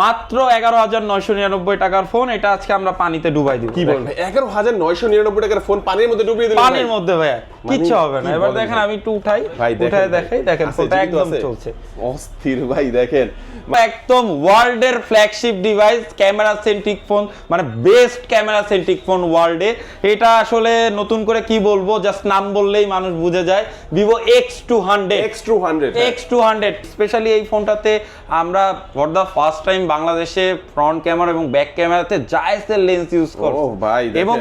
মাত্র এগারো হাজার নয়শো নিরানব্বই টাকার ফোন এটা আজকে আমরা পানিতে ডুবাই দিব। কি ভাই এগারো হাজার নয়শো নিরানব্বই টাকার ফোন পানির মধ্যে ডুবিয়ে দিলেন পানির মধ্যে ভাইয়া কিচ্ছু হবে না। এবার দেখেন আমি একটু উঠাই উঠাই দেখাই দেখেন ফোনটা একদম চলছে। অস্থির ভাই দেখেন। একদম ওয়ার্ল্ডের flagship device camera centric phone মানে বেস্ট ক্যামেরা সেন্ট্রিক ফোন ওয়ার্ল্ডে এটা আসলে নতুন করে কি বলব জাস্ট নাম বললেই মানুষ বুঝে যায়। Vivo X two hundred X two hundred X two hundred specially এই ফোনটাতে আমরা ফর দ্য ফার্স্ট টাইম বাংলাদেশে ফ্রন্ট ক্যামেরা এবং ব্যাক ক্যামেরাতে জায়েসের লেন্স ইউজ করব ও ভাই, এবং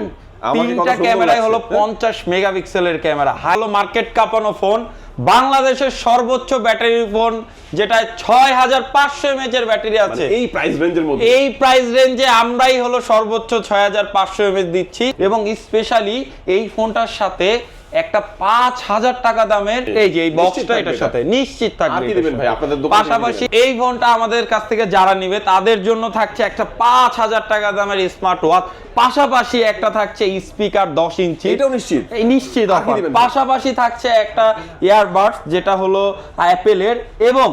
তিনটা ক্যামেরাই হলো হ্যাঁ? পঞ্চাশ মেগাপিক্সেলের ক্যামেরা হ্যালো মার্কেট কাঁপানো ফোন বাংলাদেশের সর্বোচ্চ ব্যাটারি ফোন যেটা ছয় হাজার পাঁচশো এমএচ এর ব্যাটারি আছে। এই প্রাইস রেঞ্জের মধ্যে। এই প্রাইস রেঞ্জে আমরাই হলো সর্বোচ্চ ছয় হাজার পাঁচশো এমএচ দিচ্ছি। এবং স্পেশালি এই ফোনটার সাথে একটা পাঁচ হাজার টাকা দামের এই যে এই বক্সটা এটার সাথে নিশ্চিত থাকবে ভাই? আপনাদের পাশাপাশি এই ফোনটা আমাদের কাছ থেকে যারা নিবে তাদের জন্য থাকছে একটা পাঁচ হাজার টাকা দামের স্মার্ট ওয়াচ পাশাপাশি একটা থাকছে স্পিকার দশ ইঞ্চি এটাও নিশ্চিত। এই নিশ্চিত? পাশাপাশি থাকছে একটা ইয়ারবাডস যেটা হলো অ্যাপেলের এবং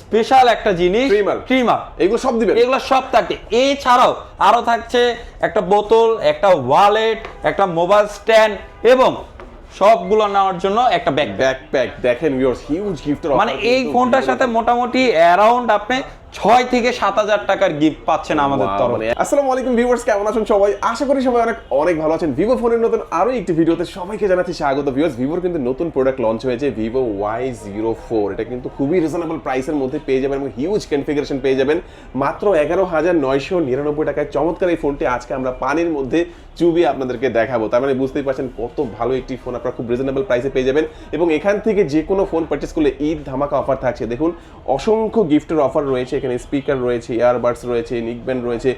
স্পেশাল একটা জিনিস Trimmer। ট্রিমার এগুলো সব দিবেন। এগুলো সব থাকে। এছাড়াও আরও থাকছে একটা বোতল একটা ওয়ালেট একটা মোবাইল স্ট্যান্ড এবং সবগুলো নেওয়ার জন্য একটা ব্যাগ ব্যাকপ্যাক দেখেন ভিউয়ার্স হিউজ গিফট মানে এই ফোনটার সাথে মোটামুটি অ্যারাউন্ড আপনি ছয় থেকে সাত হাজার টাকার গিফট পাচ্ছেন আমাদের তরফ। মানে আসসালামু আলাইকুম ভিউয়ার্স কেমন আছেন সবাই? আশা করি সবাই অনেক অনেক ভালো আছেন। ভিভো ফোনের নতুন আরও একটি ভিডিওতে সবাইকে জানাচ্ছি স্বাগত। ভিউয়ার্স ভিভোর কিন্তু নতুন প্রোডাক্ট লঞ্চ হয়েছে ভিভো ওয়াই জিরো ফোর এটা কিন্তু খুবই রিজনেবল প্রাইসের মধ্যে পেয়ে যাবেন এবং হিউজ কনফিগারেশন পেয়ে যাবেন। মাত্র এগারো হাজার নয়শো নিরানব্বই টাকায় চমৎকার এই ফোনটি আজকে আমরা পানির মধ্যে চুবিয়ে আপনাদেরকে দেখাবো। তার মানে বুঝতেই পারছেন কত ভালো একটি ফোন আপনারা খুব রিজনেবল প্রাইসে পেয়ে যাবেন। এবং এখান থেকে যে কোনো ফোন পারচেস করলে ঈদ ধামাকা অফার থাকছে। দেখুন অসংখ্য গিফটের অফার রয়েছে এখানে স্পিকার রয়েছে ইয়ারবাডস রয়েছে নিকব্যান্ড রয়েছে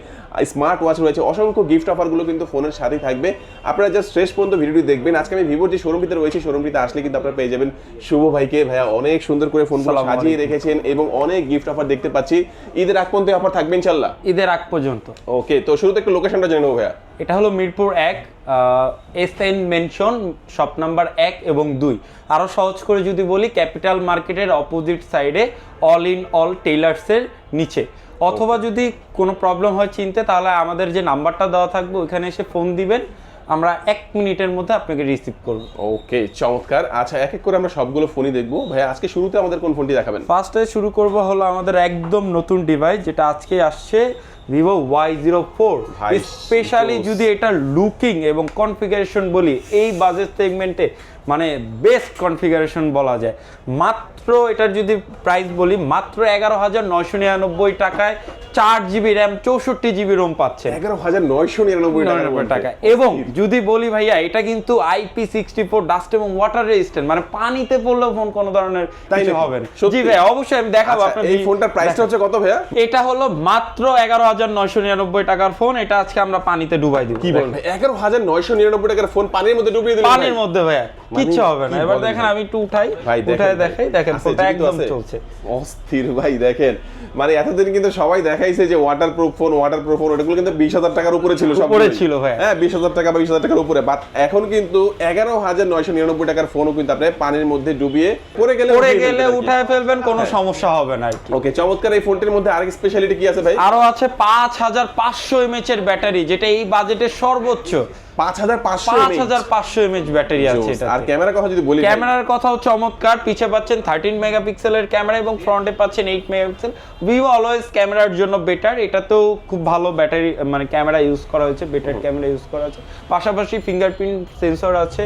স্মার্ট ওয়াচ রয়েছে অসংখ্য গিফট অফারগুলো কিন্তু ফোনের সাথেই থাকবে। আপনারা জাস্ট শেষ পর্যন্ত ভিডিওটি দেখবেন। আজকে আমি ভিভোর যে শোরুমটিতে রয়েছে শোরুমটিতে আসলে কিন্তু আপনারা পেয়ে যাবেন শুভ ভাইকে। ভাইয়া অনেক সুন্দর করে ফোন সাজিয়ে রেখেছেন এবং অনেক গিফট অফার দেখতে পাচ্ছি। ঈদের আগ পর্যন্ত অফার থাকবে ইনশাল্লাহ ঈদের আগ পর্যন্ত। ওকে তো শুরুতে একটু লোকেশনটা জেনে নেব ভাইয়া। এটা হলো মিরপুর এক S N mansion shop number এক এবং দুই। আরও সহজ করে যদি বলি ক্যাপিটাল মার্কেটের অপোজিট সাইডে অল ইন অল টেইলার্সের নিচে। অথবা যদি কোনো প্রবলেম হয় চিনতে তাহলে আমাদের যে নাম্বারটা দেওয়া থাকবে ওইখানে এসে ফোন দিবেন। আমরা এক মিনিটের মধ্যে আপনাকে রিসিভ করব। ওকে চমৎকার। আচ্ছা এক এক করে আমরা সবগুলো ফোনই দেখব। ভাই আজকে শুরুতে আমাদের কোন ফোনটি দেখাবেন? ফার্স্টে শুরু করব হলো আমাদের একদম নতুন ডিভাইস যেটা আজকে আসছে। Vivo Y zero four specially যদি এটা লুকিং এবং কনফিগারেশন বলি এই বাজেট সেগমেন্টে মানে বেস্ট কনফিগারেশন বলা যায়। মাত্র এটার যদি প্রাইস বলি মাত্র এগারো হাজার নয়শো নিরানব্বই টাকায় চার জিবি র্যাম চৌষট্টি জিবি রোম পাচ্ছেন। এগারো হাজার নয়শো নিরানব্বই টাকা এবং যদি বলি ভাইয়া এটা কিন্তু আইপি সিক্সটি ফোর ডাস্ট এবং ওয়াটার রেজিস্ট্যান্ট মানে পানিতে পড়লেও ফোন কোনো ধরনের তাই কিছু হবে না? জি ভাই অবশ্যই আমি দেখাবো আচ্ছা, আপনার এই ফোনটার প্রাইসটা হচ্ছে কত ভাইয়া? এটা হলো মাত্র এগারো হাজার নয়শো নিরানব্বই টাকার ফোন এটা আজকে আমরা পানিতে ডুবাই দিব। কি এগারো হাজার নয়শো নিরানব্বই টাকার ফোন পানির মধ্যে ডুবিয়ে পানির মধ্যে ভাইয়া কিচ্ছু হবে না। এবার দেখেন আমি একটু উঠাই উঠাই দেখাই দেখেন ফোনটা একদম চলছে। অস্থির ভাই দেখেন। মানে এতদিন কিন্তু সবাই দেখাইছে যে waterproof phone waterproof phone ওটাগুলো কিন্তু বিশ হাজার টাকার উপরে ছিল সব উপরে ছিল ভাই। হ্যাঁ বিশ হাজার টাকা বা বিশ হাজার টাকার উপরে। বাট এখন কিন্তু এগারো হাজার নয়শো নিরানব্বই টাকার ফোনও কিন্তু আপনি পানির মধ্যে ডুবিয়ে পরে গেলে পড়ে গেলে উঠায় ফেলবেন কোনো হ্যাঁ। সমস্যা হবে না ওকে চমৎকার এই ফোনটির মধ্যে আরেক স্পেশালিটি কি আছে ভাই? আরও আছে পাঁচ হাজার পাঁচশো এমএচ এর ব্যাটারি যেটা এই বাজেটের সর্বোচ্চ। পাঁচ হাজার পাঁচশো পাঁচ হাজার পাঁচশো এমএচ ব্যাটারি আছে এটা আর ক্যামেরা কথা যদি বলি ভাই, ক্যামেরার কথাও চমৎকার। পিছে পাচ্ছেন থার্টিন মেগাপিক্সেলের ক্যামেরা এবং ফ্রন্টে পাচ্ছেন এইট মেগাপিক্সেল ভিভো অলওয়েজ ক্যামেরার জন্য বেটার এটাতেও খুব ভালো ব্যাটারি মানে ক্যামেরা ইউজ করা হয়েছে বেটার ক্যামেরা ইউজ করা হয়েছে। পাশাপাশি ফিঙ্গারপ্রিন্ট সেন্সর আছে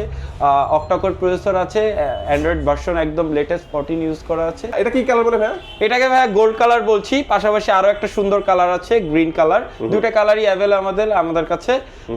অক্টাকোর প্রসেসর আছে অ্যান্ড্রয়েড ভার্সন একদম লেটেস্ট ফোরটিন ইউজ করা আছে। এটা কি কালার বলে ভাই এটাকে ভাই গোল্ড কালার বলছি। পাশাপাশি আরও একটা সুন্দর কালার আছে গ্রিন কালার দুটো কালারই অ্যাভেলেবল আমাদের আমাদের কাছে।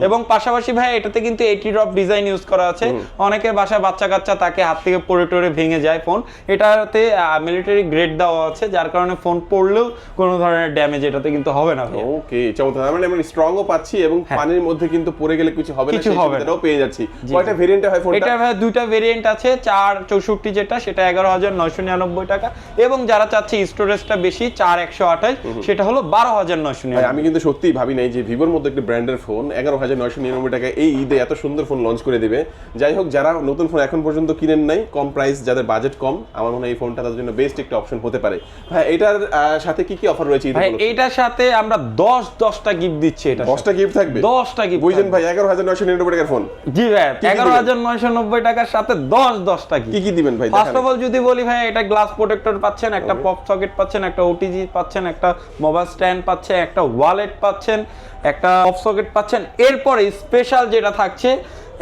এবং পাশাপাশি ভাই এটাতে কিন্তু এইটি ড্রপ ডিজাইন ইউজ করা আছে। অনেকের বাসায় বাচ্চা কাচ্চা তাকে হাত থেকে পড়ে টড়ে ভেঙে যায় ফোন এটাতে মিলিটারি গ্রেড দেওয়া আছে যার কারণে ফোন পড়লেও কোনো ধরনের ড্যামেজ এটাতে কিন্তু হবে না ওকে চমৎকার। মানে আমরা স্ট্রংও পাচ্ছি এবং পানির মধ্যে কিন্তু পড়ে গেলে কিছু হবে না হ্যাঁ। কিছু হবে না। পেয়ে যাচ্ছি। কয়টা ভেরিয়েন্টে হয় ফোনটা এটা ভাই দুইটা ভেরিয়েন্ট আছে চার চৌষট্টি যেটা সেটা এগারো হাজার নয়শো নিরানব্বই টাকা। এবং যারা চাচ্ছে স্টোরেজটা বেশি চার একশো আঠাশ সেটা হলো বারো হাজার নয়শো ভাই নিরানব্বই। আমি কিন্তু সত্যিই ভাবি নাই যে ভিভোর মধ্যে একটি ব্র্যান্ডের ফোন এগারো হাজার নয়শো নিরানব্বই টাকা এই ঈদে এত সুন্দর ফোন লঞ্চ করে দিবে। যাই হোক যারা নতুন ফোন এখন পর্যন্ত কিনেন নাই কম প্রাইস যাদের বাজেট কম আমার মনে হয় এই ফোনটা তাদের জন্য বেস্ট একটা অপশন হতে পারে। ভাই এটার সাথে কি কি অফার রয়েছে ভাই? এইটার সাথে আমরা দশ দশটা গিফট দিচ্ছি এটা দশটা গিফট থাকবে? দশটা গিফট বুঝলেন ভাই এগারো হাজার নয়শো নিরানব্বই টাকার ফোন জি ভাই কি এগারো দিবেন? হাজার নয়শো নব্বই টাকার সাথে দশ দশটা কি গিফট কি দিবেন ভাই ফার্স্ট অফ অল যদি বলি ভাই এটা গ্লাস প্রোটেক্টর পাচ্ছেন একটা পপ সকেট পাচ্ছেন একটা ওটিজি পাচ্ছেন একটা মোবাইল স্ট্যান্ড পাচ্ছেন একটা ওয়ালেট পাচ্ছেন একটা পপ সকেট পাচ্ছেন। এরপরে স্পেশাল যেটা থাকছে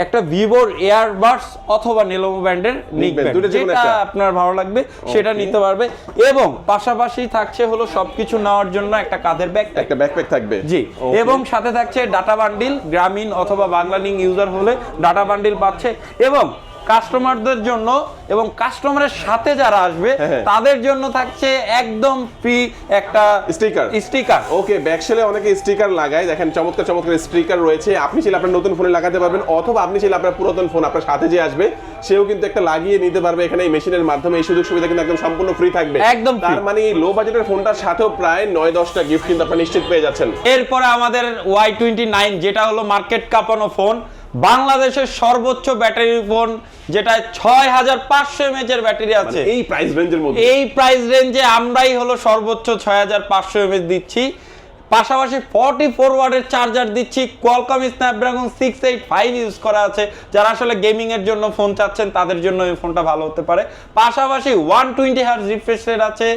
একটা ভিভোর এয়ারবাডস অথবা নেলোভো ব্র্যান্ডের নিক band, দুটো যে কোনো যেটা আপনার ভালো লাগবে সেটা নিতে পারবে। এবং পাশাপাশি থাকছে হলো সবকিছু নেওয়ার জন্য একটা কাঁধের ব্যাগ একটা ব্যাকপ্যাক থাকবে। জি। এবং সাথে থাকছে ডাটা বান্ডিল গ্রামীণ অথবা বাংলা লিঙ্ক ইউজার হলে ডাটা বান্ডিল পাচ্ছে। এবং কাস্টমারদের জন্য এবং কাস্টমারের সাথে যারা আসবে হ্যাঁ। তাদের জন্য থাকছে একদম ফ্রি একটা Sticker? স্টিকার। ওকে ব্যাকশেলে অনেকে স্টিকার লাগায়। দেখেন চমৎকার চমৎকার স্টিকার রয়েছে। আপনি চাইলে আপনার নতুন ফোনে লাগাতে পারবেন অথবা আপনি চাইলে আপনার পুরাতন ফোন আপনার সাথে যে আসবে সেও কিন্তু একটা লাগিয়ে নিতে পারবে এখানে এই মেশিনের মাধ্যমে। এই সুযোগ সুবিধা কিন্তু একদম সম্পূর্ণ ফ্রি থাকবে। একদম তার মানে লো বাজেটের ফোনটার সাথেও প্রায় নয় দশটা গিফট কিন্তু আপনি নিশ্চিত পেয়ে যাচ্ছেন। এরপরে আমাদের ওয়াই টোয়েন্টি নাইন যেটা হলো মার্কেট কাঁপানো ফোন বাংলাদেশের সর্বোচ্চ ব্যাটারি ফোন যেটা ছয় হাজার পাঁচশো এমএচ এর ব্যাটারি মানে আছে। এই প্রাইস রেঞ্জের মধ্যে। এই প্রাইস রেঞ্জে আমরাই হলো সর্বোচ্চ ছয় হাজার পাঁচশো এমএচ দিচ্ছি। পাশাপাশি ফর্টি ফোর ওয়ার্ডের চার্জার দিচ্ছি। Qualcomm Snapdragon six eight five use করা আছে। যারা আসলে গেমিং এর জন্য ফোন চাচ্ছেন তাদের জন্য এই ফোনটা ভালো হতে পারে। পাশাপাশি one twenty hertz refresh rate আছে।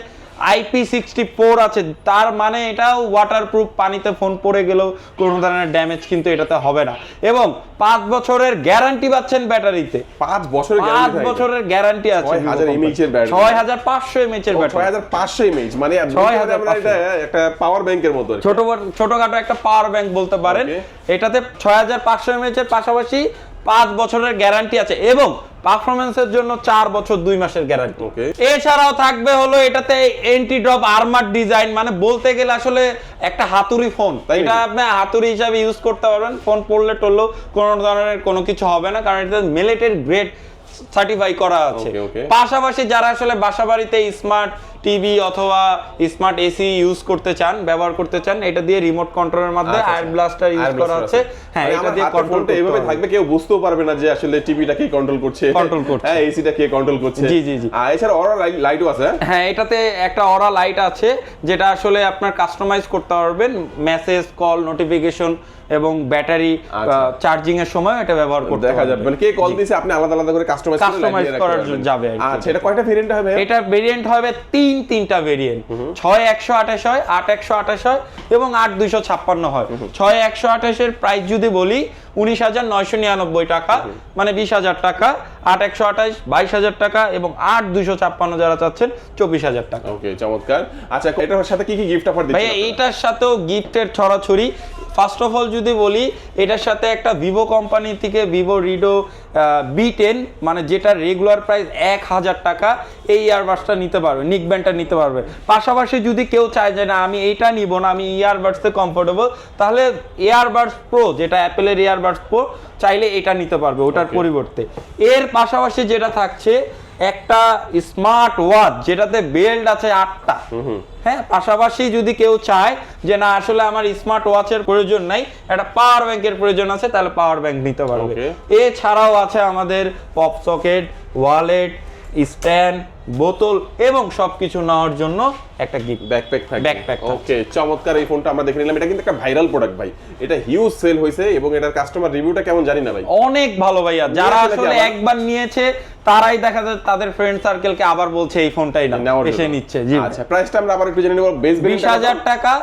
আইপি সিক্সটি ফোর আছে তার মানে এটাও ওয়াটারপ্রুফ পানিতে ফোন পড়ে গেলেও কোনো ধরনের ড্যামেজ কিন্তু এটাতে হবে না। এবং পাঁচ বছরের গ্যারান্টি পাচ্ছেন ব্যাটারিতে। পাঁচ বছরের পাঁচ গ্যারান্টি বছরের গ্যারান্টি আছে 6000 mAh এর battery। ছয় হাজার পাঁচশো এমএচ এর ছয় হাজার পাঁচশো ইমেজ মানে ছয় হাজার এটা একটা পাওয়ার ব্যাংকের মতো ছোট ছোটখাটো একটা পাওয়ার ব্যাংক বলতে পারেন। এটাতে ছয় হাজার পাঁচশো এমএচ এর পাশাপাশি পাঁচ বছরের গ্যারান্টি আছে। এবং পারফরমেন্সের জন্য চার বছর দুই মাসের গ্যারান্টি. এছাড়াও থাকবে হলো এটাতে এন্টি ড্রপ আর্মার ডিজাইন মানে বলতে গেলে আসলে একটা হাতুড়ি ফোন এটা আপনি হাতুড়ি হিসাবে ইউজ করতে পারবেন। ফোন পড়লে টললেও কোনো ধরনের কোনো কিছু হবে না কারণ এটা মিলিটারি গ্রেড সার্টিফাই করা আছে. পাশাপাশি যারা আসলে বাসাবাড়িতে স্মার্ট টিভি অথবা স্মার্ট এসি ইউজ করতে চান ব্যবহার করতে চান এটা দিয়ে রিমোট কন্ট্রোলের মাধ্যমে আচ্ছা, আয়ার আচ্ছা। ব্লাস্টার ইউজ করা আছে। হ্যাঁ এটা দিয়ে হাতের কন্ট্রোল ফোনটা এইভাবে থাকবে কেউ বুঝতেও পারবে না যে আসলে টিভিটা কে কন্ট্রোল করছে Control করছে। হ্যাঁ এসিটা কে কন্ট্রোল করছে জি, জি, জি। আর এছাড়া অরা লাইটও আছে হ্যাঁ? হ্যাঁ এটাতে একটা অরা লাইট আছে যেটা আসলে আপনার কাস্টমাইজ করতে পারবেন মেসেজ কল নোটিফিকেশন এবং ব্যাটারি আচ্ছা। চার্জিং এর সময় এটা ব্যবহার করতে দেখা যাবে মানে কে কল দিছে আপনি আলাদা আলাদা করে কাস্টমাইজ করার জন্য যাবে আচ্ছা এটা কয়টা ভেরিয়েন্ট হবে এটা ভেরিয়েন্ট হবে তিন তিনটা ভেরিয়েন্ট ছয় একশো আঠাশ হয় আট একশো আঠাশ হয় এবং আট দুইশো ছাপ্পান্ন হয়। ছয় একশো আঠাশের প্রাইস যদি বলি উনিশ হাজার নয়শো নিরানব্বই টাকা মানে বিশ হাজার টাকা আট একশো আঠাশ বাইশ হাজার টাকা এবং আট দুইশো ছাপ্পান্ন যারা চাচ্ছেন চব্বিশ হাজার টাকা। ওকে চমৎকার। আচ্ছা এটার সাথে কি কি গিফট অফার ভাইয়া এইটার সাথেও গিফটের ছড়াছড়ি। ফার্স্ট অফ অল যদি বলি এটার সাথে একটা ভিভো কোম্পানি থেকে ভিভো রিডো বি টেন মানে যেটা রেগুলার প্রাইস এক হাজার টাকা এই ইয়ারবাডসটা নিতে পারবে নিক ব্যান্ডটা নিতে পারবে। পাশাপাশি যদি কেউ চায় যে না আমি এইটা নিব না আমি ইয়ারবাডসে কমফোর্টেবল তাহলে এয়ারবাডস প্রো যেটা অ্যাপেলের এয়ারবাডস প্রো চাইলে এটা নিতে পারবে ওটার পরিবর্তে। এর পাশাপাশি যেটা থাকছে একটা স্মার্ট ওয়াচ যেটাতে বেল্ট আছে আটটা। হ্যাঁ পাশাপাশি যদি কেউ চায় যে না আসলে আমার স্মার্ট ওয়াচের প্রয়োজন নাই একটা পাওয়ার ব্যাংকের প্রয়োজন আছে তাহলে পাওয়ার ব্যাংক নিতে পারবে। এছাড়াও আছে আমাদের পপ সকেট ওয়ালেট স্ট্যান্ড বোতল এবং সবকিছু নেওয়ার জন্য একটা গিফট ব্যাকপ্যাক Backpack থাকবে। ওকে চমৎকার এই ফোনটা আমরা দেখে নিলাম। এটা কিন্তু একটা ভাইরাল প্রোডাক্ট ভাই। এটা হিউজ সেল হয়েছে এবং এটার কাস্টমার রিভিউটা কেমন জানি না ভাই। অনেক ভালো ভাইয়া। যারা আসলে একবার নিয়েছে তারাই দেখা যায় তাদের ফ্রেন্ড সার্কেলকে আবার বলছে এই ফোনটাই না এসে নিচ্ছে। জি। আচ্ছা প্রাইসটা আমরা আবার একটু জেনে নেব। বেস বিশ হাজার টাকা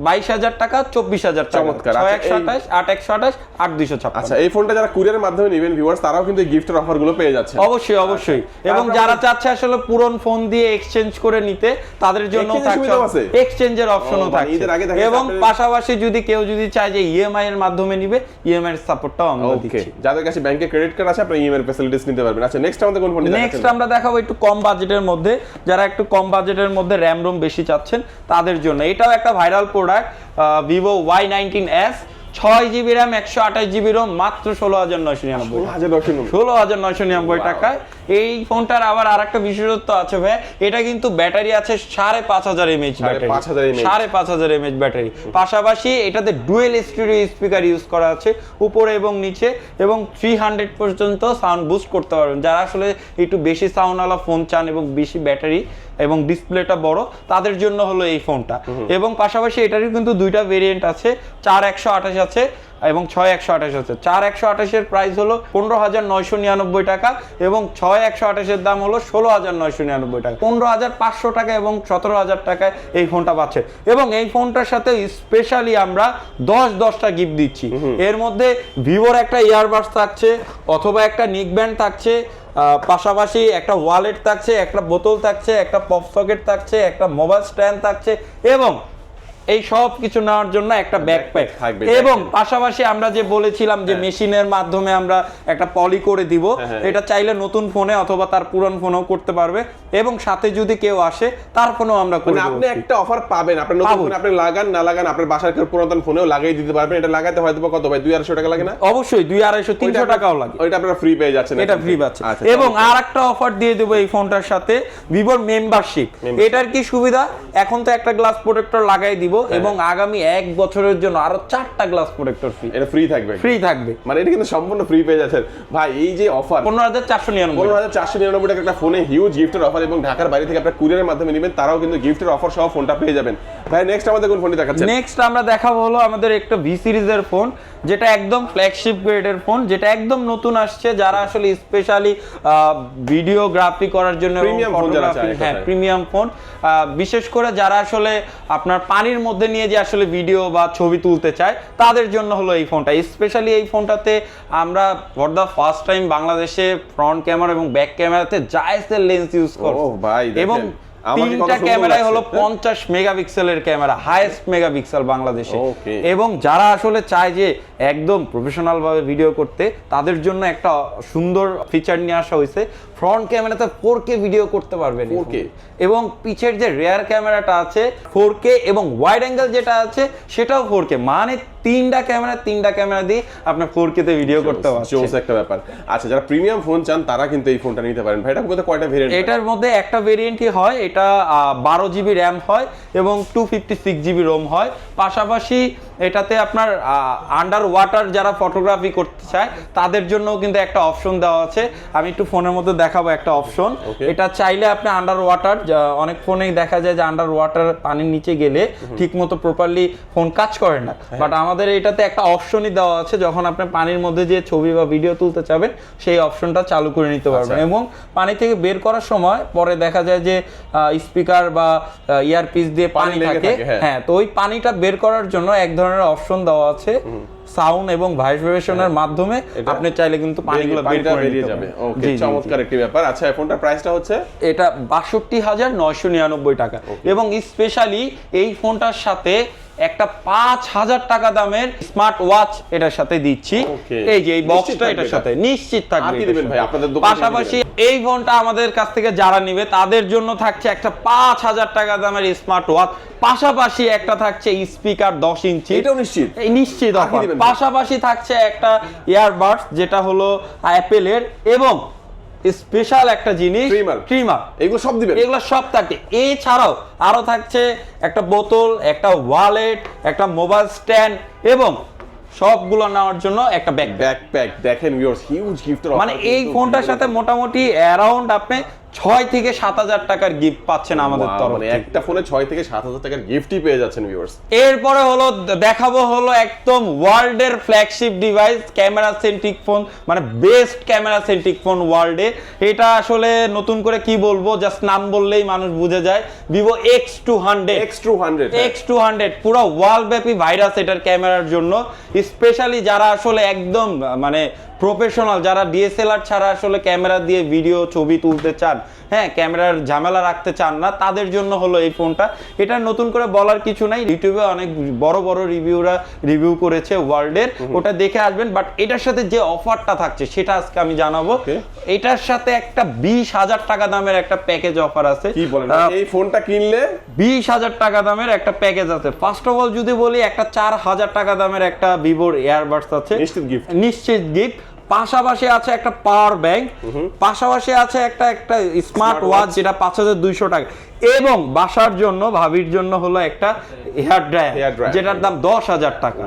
বাইশ হাজার টাকা চব্বিশ হাজার টাকা। চমৎকার। ছয় আচ্ছা, একশো এই- আঠাশ আট একশো আঠাশ আট দুইশো ছাপ্পান্ন। আচ্ছা এই ফোনটা যারা কুরিয়ারের মাধ্যমে নেবেন ভিউয়ার্স তারাও কিন্তু গিফটের অফারগুলো পেয়ে যাচ্ছে অবশ্যই অবশ্যই। এবং যারা চাচ্ছে আসলে পুরন ফোন দিয়ে এক্সচেঞ্জ করে নিতে তাদের জন্য আছে? এক্সচেঞ্জের অপশনও মানে থাকছে। এবং পাশাপাশি যদি কেউ যদি চায় যে ইএমআই এর মাধ্যমে নিবে ইএমআই এর সাপোর্টটাও আমরা দিচ্ছি। যাদের কাছে ব্যাংকে ক্রেডিট কার্ড আছে আপনি ইএমআই এর ফ্যাসিলিটিস নিতে পারবেন। আচ্ছা নেক্সট আমাদের কোন ফোনটা নেক্সট আমরা দেখাবো একটু কম বাজেটের মধ্যে। যারা একটু কম বাজেটের মধ্যে র্যাম রোম বেশি চাচ্ছেন তাদের জন্য। এটাও একটা viral product Vivo Y nineteen S ছয় জিবি র্যাম একশো আঠাশ জিবি রোম মাত্র ষোলো হাজার নয়শো নিরানব্বই ষোলো হাজার নয়শো নিরানব্বই। টাকায়। এই ফোনটার আবার আরেকটা বিশেষত্ব আছে ভাই এটা কিন্তু ব্যাটারি আছে সাড়ে পাঁচ হাজার এমএইচ ব্যাটারি। 5,000 mAh সাড়ে পাঁচ হাজার এমএইচ ব্যাটারি। পাশাপাশি এটাতে ডুয়েল স্টুডিও স্পিকার ইউজ করা আছে উপরে এবং নিচে এবং থ্রি হান্ড্রেড পর্যন্ত সাউন্ড বুস্ট করতে পারবেন। যারা আসলে একটু বেশি সাউন্ডওয়ালা ফোন চান এবং বেশি ব্যাটারি এবং ডিসপ্লেটা বড় তাদের জন্য হলো এই ফোনটা এবং পাশাপাশি এটারই কিন্তু দুইটা ভেরিয়েন্ট আছে চার একশো আঠাশ আছে এবং ছয় একশো আঠাশ আছে চার একশো আঠাশের প্রাইস হলো পনেরো হাজার নয়শো নিরানব্বই টাকা এবং ছয় একশো আঠাশের দাম হলো ষোলো হাজার নয়শো নিরানব্বই টাকা। পনেরো হাজার পাঁচশো টাকা এবং সতেরো হাজার টাকায় এই ফোনটা পাচ্ছে। এবং এই ফোনটার সাথে স্পেশালি আমরা দশ দশটা গিফট দিচ্ছি। এর মধ্যে ভিভোর একটা ইয়ারবাডস থাকছে অথবা একটা নিক ব্যান্ড থাকছে পাশাপাশি একটা ওয়ালেট থাকছে একটা বোতল থাকছে একটা পপ সকেট থাকছে একটা মোবাইল স্ট্যান্ড থাকছে এবং এই সব কিছু নেওয়ার জন্য একটা ব্যাকপ্যাক থাকবে, এবং পাশাপাশি আমরা যে বলেছিলাম যে মেশিনের মাধ্যমে আমরা একটা পলি করে দিব হ্যাঁ, হ্যাঁ। এটা চাইলে নতুন ফোনে অথবা তার পুরান ফোনেও করতে পারবে। এবং সাথে যদি কেউ আসে তার ফোনেও আমরা করে মানে আপনি একটা অফার পাবেন আপনার নতুন। ফোনে আপনি লাগান না লাগান আপনার বাসার কেউ পুরাতন ফোনেও লাগিয়ে দিতে পারবেন। এটা লাগাতে হয়তো কত ভাই দুই আড়াইশো টাকা লাগে না? অবশ্যই দুই আড়াইশো তিনশো ওইটা টাকাও লাগে। ওইটা আপনারা ফ্রি পেয়ে যাচ্ছেন এটা ফ্রি থেকে। পাচ্ছে আচ্ছা, এবং। আর একটা অফার দিয়ে দেবো এই ফোনটার সাথে ভিভোর মেম্বারশিপ এটার কি সুবিধা? এখন তো একটা গ্লাস প্রোটেক্টর লাগাই দিব হ্যাঁ। এবং আগামী এক বছরের জন্য আরও চারটা গ্লাস প্রোটেক্টর ফ্রি এটা ফ্রি থাকবে। ফ্রি থাকবে। মানে এটা কিন্তু সম্পূর্ণ ফ্রি পেয়ে যাচ্ছেন। ভাই এই যে অফার পনেরো হাজার চারশো নিরানব্বই। পনেরো হাজার চারশো নিরানব্বই টাকা একটা ফোনে হিউজ গিফটের অফার এবং ঢাকার বাইরে থেকে আপনার কুরিয়ারের মাধ্যমে নেবেন তারাও কিন্তু গিফটের অফার সহ ফোনটা পেয়ে যাবেন। ভাই নেক্সট আমাদের কোন ফোনটি দেখাচ্ছেন? নেক্সট আমরা দেখাবো হলো আমাদের একটা ভি সিরিজের ফোন যেটা একদম ফ্ল্যাগশিপ গ্রেডের ফোন যেটা একদম নতুন আসছে যারা আসলে স্পেশালি ভিডিওগ্রাফি করার জন্য Premium phone যারা চায়, হ্যাঁ প্রিমিয়াম ফোন বিশেষ করে যারা আসলে আপনার পানির মধ্যে নিয়ে যে আসলে ভিডিও বা ছবি তুলতে চায় তাদের জন্য হলো এই ফোনটা। স্পেশালি এই ফোনটাতে আমরা ফর দ্য ফার্স্ট টাইম বাংলাদেশে ফ্রন্ট ক্যামেরা এবং ব্যাক ক্যামেরাতে জায়েসের লেন্স ইউজ করব ভাই, এবং তিনটা ক্যামেরাই হলো লাগছে, হ্যাঁ? পঞ্চাশ মেগাপিক্সেলের ক্যামেরা হাইয়েস্ট মেগাপিক্সেল বাংলাদেশে. এবং যারা আসলে চায় যে একদম প্রফেশনাল ভাবে ভিডিও করতে তাদের জন্য একটা সুন্দর ফিচার নিয়ে আসা হয়েছে। ফ্রন্ট ক্যামেরাতে ফোর কে ভিডিও করতে পারবেন 4K এবং পিছের যে রেয়ার ক্যামেরাটা আছে ফোর কে এবং ওয়াইড অ্যাঙ্গেল যেটা আছে সেটাও ফোর কে মানে তিনটা ক্যামেরা তিনটা ক্যামেরা দিয়ে আপনার ফোর কে তে ভিডিও করতে জোস পারছেন একটা ব্যাপার। আচ্ছা যারা প্রিমিয়াম ফোন চান তারা কিন্তু এই ফোনটা নিতে পারেন। ভাই এটা মধ্যে কয়টা ভেরিয়েন্ট এটার মধ্যে একটা ভেরিয়েন্টই হয় এটা বারো জিবি র্যাম হয় এবং two fifty six GB ROM হয়। পাশাপাশি এটাতে আপনার আন্ডার ওয়াটার যারা ফটোগ্রাফি করতে চায় তাদের জন্যও কিন্তু একটা অপশন দেওয়া আছে। আমি একটু ফোনের মধ্যে দেখাবো একটা অপশন এটা চাইলে আপনি আন্ডার ওয়াটার অনেক ফোনেই দেখা যায় যে আন্ডার ওয়াটার পানির নিচে গেলে ঠিক মতো প্রপারলি ফোন কাজ করে না। বাট আমাদের এটাতে একটা অপশনই দেওয়া আছে যখন আপনি পানির মধ্যে যে ছবি বা ভিডিও তুলতে চাবেন সেই অপশনটা চালু করে নিতে পারবেন। আচ্ছা। এবং পানি থেকে বের করার সময় পরে দেখা যায় যে স্পিকার বা ইয়ারপিস দিয়ে পানি থাকে। হ্যাঁ। হ্যাঁ তো ওই পানিটা বের করার জন্য এক ধরনের অপশন দেওয়া আছে। সাউন্ড এবং ভাইব্রেশনের মাধ্যমে আপনি চাইলে কিন্তু পানিগুলো বের করে নিতে যাবে। ওকে। চমৎকার একটি ব্যাপার। আচ্ছা ফোনটার প্রাইসটা হচ্ছে? এটা বাষট্টি হাজার নয়শো নিরানব্বই টাকা। এবং স্পেশালি এই ফোনটার সাথে একটা পাঁচ হাজার টাকা দামের স্মার্ট ওয়াচ এটার সাথে দিচ্ছি। এই যে এই বক্সটা এটার সাথে নিশ্চিত থাকবে পাশাপাশি এই ফোনটা আমাদের কাছ থেকে যারা নিবে তাদের জন্য থাকছে একটা পাঁচ হাজার টাকা দামের স্মার্ট ওয়াচ পাশাপাশি একটা থাকছে স্পিকার দশ ইঞ্চি এটাও নিশ্চিত? এই নিশ্চিত? পাশাপাশি থাকছে একটা ইয়ারবাডস যেটা হলো অ্যাপেলের এবং স্পেশাল একটা জিনিস ট্রিমার ট্রিমার এগুলো সব দিবেন? এগুলো সব থাকে। এছাড়াও আরও থাকছে একটা বোতল একটা ওয়ালেট একটা মোবাইল স্ট্যান্ড এবং সবগুলো নেওয়ার জন্য একটা ব্যাগ। ব্যাকপ্যাক। দেখেন ভিউয়ার্স হিউজ গিফট মানে এই ফোনটার সাথে মোটামুটি অ্যারাউন্ড আপনি ছয় থেকে সাত হাজার টাকার গিফট পাচ্ছেন আমাদের তরফ মানে একটা ফোনে ছয় থেকে 7000 টাকার গিফটই পেয়ে যাচ্ছেন ভিউয়ার্স এরপরে হলো দেখাবো হলো একদম ওয়ার্ল্ডের flagship device camera centric phone মানে বেস্ট ক্যামেরা সেন্ট্রিক ফোন ওয়ার্ল্ডে এটা আসলে নতুন করে কি বলব জাস্ট নাম বললেই মানুষ বুঝে যায়। Vivo X two hundred X200 X two hundred পুরো ওয়ার্ল্ড ব্যাপী ভাইরাস এটার ক্যামেরার জন্য। স্পেশালি যারা আসলে একদম মানে প্রফেশনাল যারা ডিএসএলআর ছাড়া আসলে ক্যামেরা দিয়ে ভিডিও ছবি তুলতে চান হ্যাঁ ক্যামেরার ঝামেলা রাখতে চান না তাদের জন্য হলো এই ফোনটা। এটা নতুন করে বলার কিছু নাই। ইউটিউবে অনেক বড় বড় রিভিউরা রিভিউ করেছে ওয়ার্ল্ডের। ওটা দেখে আসবেন বাট এটার সাথে যে অফারটা থাকছে সেটা আজকে আমি জানাব। এটার সাথে একটা বিশ হাজার টাকা দামের একটা প্যাকেজ অফার আছে। কি বলেন এই ফোনটা কিনলে? বিশ হাজার টাকা দামের একটা প্যাকেজ আছে। ফার্স্ট অফ অল যদি বলি একটা চার হাজার টাকা দামের একটা ভিভোর এয়ারবাডস আছে। নিশ্চিত gift। নিশ্চিত গিফট পাশাপাশি আছে একটা পাওয়ার ব্যাংক পাশাপাশি আছে একটা একটা স্মার্ট ওয়াচ যেটা পাঁচ হাজার দুইশো টাকা। এবং বাসার জন্য ভাবির জন্য হলো একটা হেয়ার ড্রায়ার যেটার দাম দশ হাজার টাকা।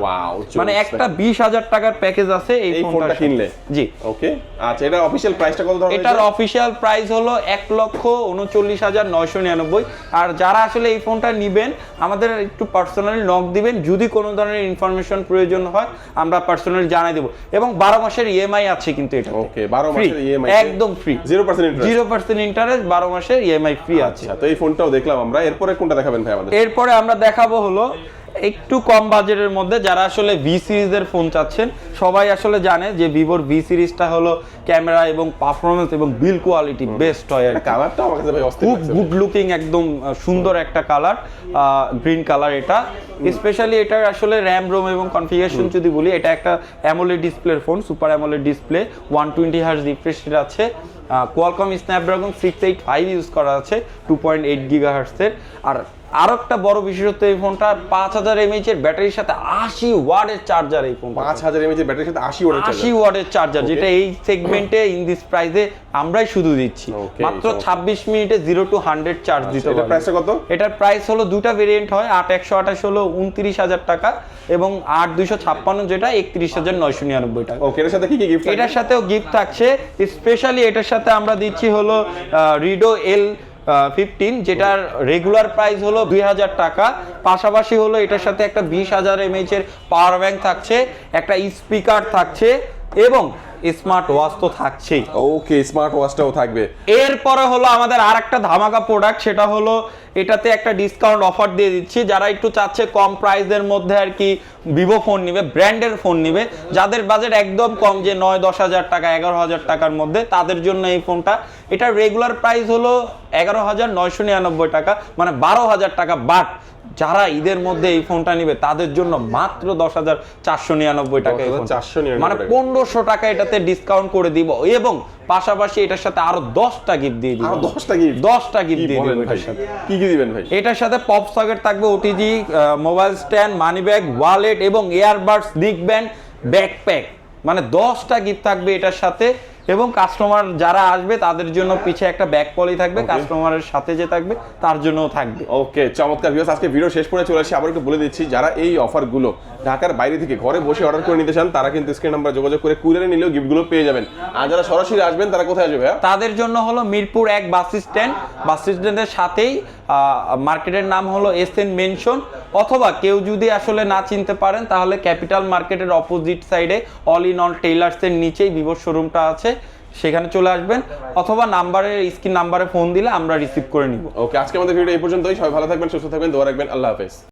মানে একটা বিশ হাজার টাকার প্যাকেজ আছে এই ফোনটা কিনলে? জি। ওকে আচ্ছা এটা অফিসিয়াল প্রাইসটা কত ধরনের এটার অফিসিয়াল প্রাইস হলো এক লক্ষ উনচল্লিশ হাজার নয়শো নিরানব্বই। আর যারা আসলে এই ফোনটা নিবেন আমাদের একটু পার্সোনালি নক দিবেন। যদি কোনো ধরনের ইনফরমেশন প্রয়োজন হয় আমরা পার্সোনালি জানাই দেবো। এবং বারো মাসের ইএমআই আছে কিন্তু এটা ওকে 12 মাসের ইএমআই একদম free 0% interest zero percent interest বারো মাসের ইএমআই ফ্রি আছে। আচ্ছা তো এই ফোনটাও দেখলাম আমরা। এরপরে কোনটা দেখাবেন ভাই আমাদের? এরপরে আমরা দেখাবো হলো একটু কম বাজেটের মধ্যে যারা আসলে ভি সিরিজের ফোন চাচ্ছেন সবাই আসলে জানে যে ভিভোর ভি সিরিজটা হলো ক্যামেরা এবং পারফরমেন্স এবং বিল কোয়ালিটি বেস্ট হয় আর কালারটা আমার কাছে খুব গুড লুকিং একদম সুন্দর একটা কালার গ্রিন কালার এটা। স্পেশালি এটার আসলে র্যাম রোম এবং কনফিগারেশন যদি বলি এটা একটা অ্যামোলেড ডিসপ্লের phone super AMOLED display one twenty hertz refresh rate আছে। Qualcomm Snapdragon six eight five use করা আছে টু পয়েন্ট এইট গিগা হার্সের আর আরও একটা বড় বিশেষত্ব এই ফোনটা পাঁচ হাজার এমএইচ এর ব্যাটারির সাথে আশি ওয়ার্ডের চার্জার এই ফোন পাঁচ হাজার এমএচ ব্যাটারির সাথে আশি ওয়াটের আশি ওয়াটের চার্জার যেটা এই সেগমেন্টে ইন দিস প্রাইসে আমরাই শুধু দিচ্ছি। মাত্র ছাব্বিশ মিনিটে জিরো টু হান্ড্রেড চার্জ দিতে পারবে। প্রাইসটা কত? এটার প্রাইস হলো দুটা ভেরিয়েন্ট হয় আট একশো আঠাশ হলো উনত্রিশ হাজার টাকা এবং আট দুইশো ছাপ্পান্ন যেটা একত্রিশ হাজার নয়শো নিরানব্বই টাকা। ওকে এটার সাথে কি কি গিফট এটার সাথেও গিফট থাকছে। স্পেশালি এটার সাথে আমরা দিচ্ছি হলো রিডো এল ফিফটিন যেটার রেগুলার প্রাইস হলো দুই হাজার টাকা। পাশাপাশি হলো এটার সাথে একটা বিশ হাজার এমএইচ এর পাওয়ার ব্যাংক থাকছে একটা স্পিকার থাকছে এবং স্মার্ট ওয়াচ তো থাকছেই। ওকে স্মার্ট ওয়াচটাও থাকবে। এরপরে হলো আমাদের আর একটা ধামাকা প্রোডাক্ট সেটা হলো এটাতে একটা ডিসকাউন্ট অফার দিয়ে দিচ্ছি। যারা একটু চাচ্ছে কম প্রাইসের মধ্যে আর কি ভিভো ফোন নিবে ব্র্যান্ডের ফোন নিবে যাদের বাজেট একদম কম যে নয় দশ হাজার টাকা এগারো হাজার টাকার মধ্যে তাদের জন্য এই ফোনটা এটা রেগুলার প্রাইস হলো এগারো হাজার নয়শো নিরানব্বই টাকা মানে বারো হাজার টাকা বাট। যারা ঈদের মধ্যে এই ফোনটা নিবে তাদের জন্য মাত্র দশ হাজার চারশো নিরানব্বই টাকা। 10,499 মানে পনেরোশো টাকা এটাতে ডিসকাউন্ট করে দিব এবং পাশাপাশি এটার সাথে আরও দশটা গিফট দিয়ে দিব। আরও দশটা গিফট দশটা গিফট দিয়ে বলেন দিব ভাই? এটার সাথে। কি কি দিবেন ভাই? এটার সাথে পপ সকেট থাকবে OTG mobile stand money bag wallet এবং ইয়ারবাডস নিক ব্যান্ড ব্যাকপ্যাক মানে দশটা গিফট থাকবে এটার সাথে। এবং কাস্টমার যারা আসবে তাদের জন্য পিছে একটা ব্যাক পলি থাকবে কাস্টমারের সাথে যে থাকবে তার জন্যও থাকবে। ওকে চমৎকার ভিউয়ার্স আজকে ভিডিও শেষ করে চলে আসি আবার একটু বলে দিচ্ছি যারা এই অফারগুলো ঢাকার বাইরে থেকে ঘরে বসে অর্ডার করে নিতে চান তারা কিন্তু স্ক্রিন নাম্বার যোগাযোগ করে কুরিয়ারে নিলেও গিফটগুলো পেয়ে যাবেন। আর যারা সরাসরি আসবেন তারা কোথায় আসবে তাদের জন্য হলো মিরপুর এক বাস স্ট্যান্ড। বাস স্ট্যান্ডের সাথেই মার্কেটের নাম হলো এস এন মেনশন। অথবা কেউ যদি আসলে না চিনতে পারেন তাহলে ক্যাপিটাল মার্কেটের অপোজিট সাইডে অল ইন অল টেইলার্সের নিচেই ভিভোর শোরুমটা আছে। সেখানে চলে আসবেন, অথবা নাম্বারে, স্ক্রিন নাম্বারে ফোন দিলে আমরা রিসিভ করে নিব। ওকে আজকে আমাদের ভিডিও এই পর্যন্তই। সবাই ভালো থাকবেন, সুস্থ থাকবেন, দোয়া রাখবেন। আল্লাহ হাফেজ।